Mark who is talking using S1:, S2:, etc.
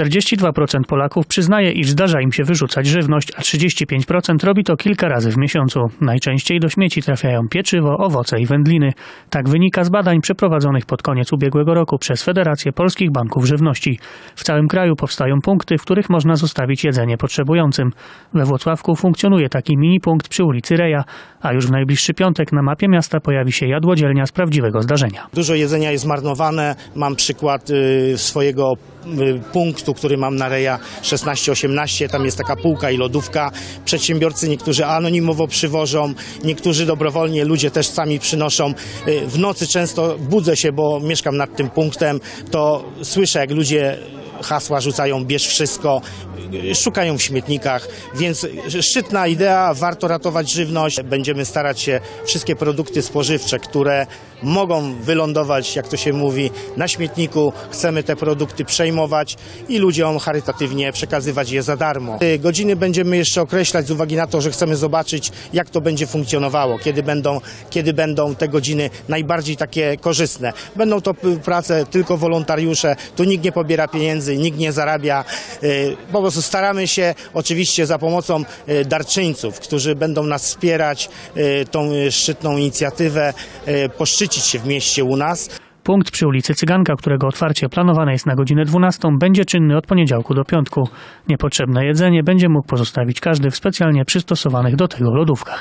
S1: 42% Polaków przyznaje, iż zdarza im się wyrzucać żywność, a 35% robi to kilka razy w miesiącu. Najczęściej do śmieci trafiają pieczywo, owoce i wędliny. Tak wynika z badań przeprowadzonych pod koniec ubiegłego roku przez Federację Polskich Banków Żywności. W całym kraju powstają punkty, w których można zostawić jedzenie potrzebującym. We Włocławku funkcjonuje taki mini punkt przy ulicy Reja, a już w najbliższy piątek na mapie miasta pojawi się jadłodzielnia z prawdziwego zdarzenia.
S2: Dużo jedzenia jest marnowane. Mam przykład y, swojego punktu, który mam na Reja 16-18. Tam jest taka półka i lodówka. Przedsiębiorcy niektórzy anonimowo przywożą, niektórzy dobrowolnie, ludzie też sami przynoszą. Y, W nocy często budzę się, bo mieszkam nad tym punktem, to słyszę jak ludzie hasła rzucają bierz wszystko, szukają w śmietnikach, więc szczytna idea, warto ratować żywność. Będziemy starać się wszystkie produkty spożywcze, które mogą wylądować, jak to się mówi, na śmietniku, chcemy te produkty przejmować i ludziom charytatywnie przekazywać je za darmo. Y, Godziny będziemy jeszcze określać z uwagi na to, że chcemy zobaczyć, jak to będzie funkcjonowało, kiedy będą, kiedy będą te godziny najbardziej takie korzystne. Będą to prace tylko wolontariusze, tu nikt nie pobiera pieniędzy, nikt nie zarabia. Y, Po prostu staramy się oczywiście za pomocą y, darczyńców, którzy będą nas wspierać, y, tą szczytną inicjatywę, poszczycić się w mieście u nas.
S1: Punkt przy ulicy Cyganka, którego otwarcie planowane jest na godzinę 12, będzie czynny od poniedziałku do piątku. Niepotrzebne jedzenie będzie mógł pozostawić każdy w specjalnie przystosowanych do tego lodówkach.